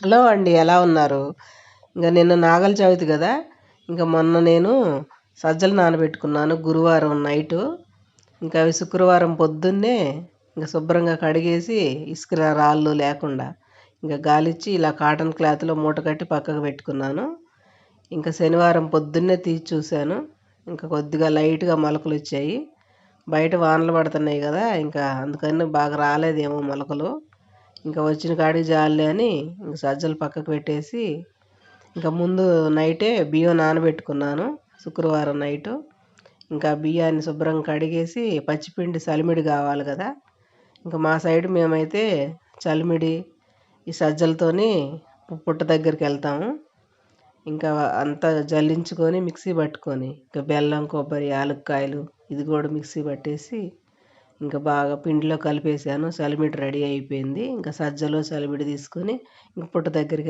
Hello అండి ఎలా ఉన్నారు? ఇంకా నిన్న నాగల చవితి కదా ఇంకా మొన్న నేను సజ్జలు నానబెట్టుకున్నాను గురువారం నైటు. ఇంకా అవి శుక్రవారం పొద్దున్నే ఇంకా శుభ్రంగా కడిగేసి ఇసుక రాళ్ళు లేకుండా ఇంకా గాలిచ్చి ఇలా కాటన్ క్లాత్లో మూట కట్టి పక్కకు పెట్టుకున్నాను. ఇంకా శనివారం పొద్దున్నే తీసి చూశాను ఇంకా కొద్దిగా లైట్గా మొలకలు వచ్చాయి. బయట వానలు పడుతున్నాయి కదా ఇంకా అందుకని బాగా రాలేదేమో మొలకలు. ఇంకా వచ్చిన కాడికి జాలే అని ఇంక సజ్జలు పక్కకు పెట్టేసి ఇంకా ముందు నైటే బియ్యం నానబెట్టుకున్నాను శుక్రవారం నైటు. ఇంకా బియ్యాన్ని శుభ్రంగా కడిగేసి పచ్చిపిండి చలిమిడి కావాలి కదా. ఇంకా మా సైడ్ మేమైతే చలిమిడి ఈ సజ్జలతోని పుట్ట దగ్గరికి వెళ్తాము. ఇంకా అంతా జల్లించుకొని మిక్సీ పట్టుకొని ఇంకా బెల్లం కొబ్బరి యాలక్కాయలు ఇది కూడా మిక్సీ పట్టేసి ఇంకా బాగా పిండిలో కలిపేసాను. చలిమిడి రెడీ అయిపోయింది. ఇంకా సజ్జలు చలిమిడి తీసుకొని ఇంక పుట్ట దగ్గరికి